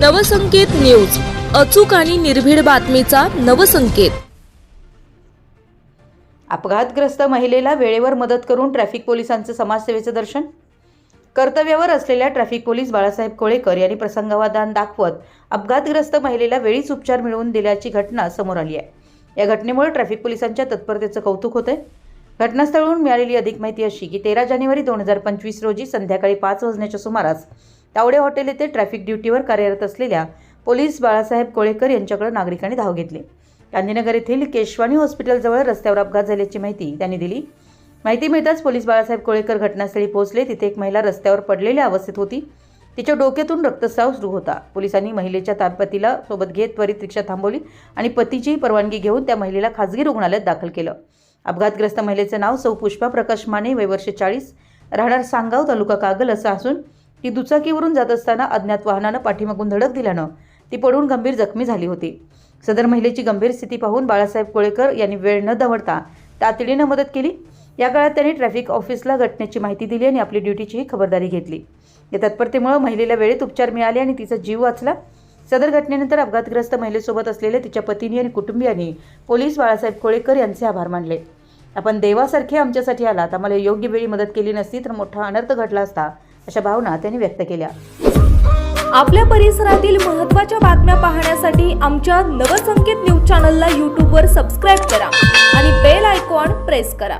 Navsanket news. अचूक आणि निर्भीड बातमीचा नवसंकेत. अपघातग्रस्त महिलेला वेळेवर मदत करून ट्रॅफिक पोलिसांचं समाजसेवेचं दर्शन? कर्तव्यावर असलेल्या ट्रॅफिक पोलीस बाळासाहेब कोळेकर यांनी प्रसंगावधान दाखवत अपघातग्रस्त महिलेला वेळीच उपचार मिळवून दिल्याची घटना समोर आली आहे. या घटनेमुळे ट्रॅफिक पोलिसांच्या तत्परतेचं कौतुक होतंय. घटनास्थळावरून मिळालेली अधिक माहिती अशी की तेरा जानेवारी दोन हजार पंचवीस रोजी संध्याकाळी पाच वाजण्याच्या सुमारास तावडे हॉटेल येथे ट्रॅफिक ड्युटीवर कार्यरत असलेल्या पोलीस बाळासाहेब कोळेकर यांच्याकडे नागरिकांनी धाव घेतली. गांधीनगर येथील केशवानी हॉस्पिटलजवळ रस्त्यावर अपघात झाल्याची माहिती त्यांनी दिली. माहिती मिळताच पोलीस बाळासाहेब कोळेकर घटनास्थळी पोहोचले. तिथे एक महिला रस्त्यावर पडलेल्या अवस्थेत होती. तिच्या डोक्यातून रक्तस्राव सुरू होता. पोलिसांनी महिलेच्या तापतीला सोबत घेत त्वरित रिक्षा थांबवली आणि पतीचीही परवानगी घेऊन त्या महिलेला खाजगी रुग्णालयात दाखल केलं. अपघातग्रस्त महिलेचं नाव सौ पुष्पा प्रकाश माने वय वर्ष चाळीस राहणार सांगाव तालुका कागल असं असून ती दुचाकीवरून जात असताना अज्ञात वाहनानं पाठीमागून धडक दिल्यानं ती पडून गंभीर जखमी झाली होती. सदर महिलेची गंभीर स्थिती पाहून बाळासाहेब कोळेकर यांनी वेळ न दवडता तातडीनं मदत केली. या काळात त्यांनी ट्रॅफिक ऑफिसला घटनेची माहिती दिली आणि आपली ड्युटीचीही खबरदारी घेतली. या तत्परतेमुळे महिलेला वेळेत उपचार मिळाले आणि तिचा जीव वाचला. सदर घटनेनंतर अपघातग्रस्त महिलेसोबत असलेल्या तिच्या पतीनी आणि कुटुंबियांनी पोलीस बाळासाहेब कोळेकर यांचे आभार मानले. आपण देवासारखे आमच्यासाठी आलात. आम्हाला योग्य वेळी मदत केली नसती तर मोठा अनर्थ घडला असता अशा भावना त्यांनी व्यक्त केल्या. आपल्या परिसरातील महत्त्वाच्या बातम्या पाहण्यासाठी आमच्या नवसंकेत न्यूज चॅनलला यूट्यूबवर सबस्क्राईब करा आणि बेल आयकॉन प्रेस करा.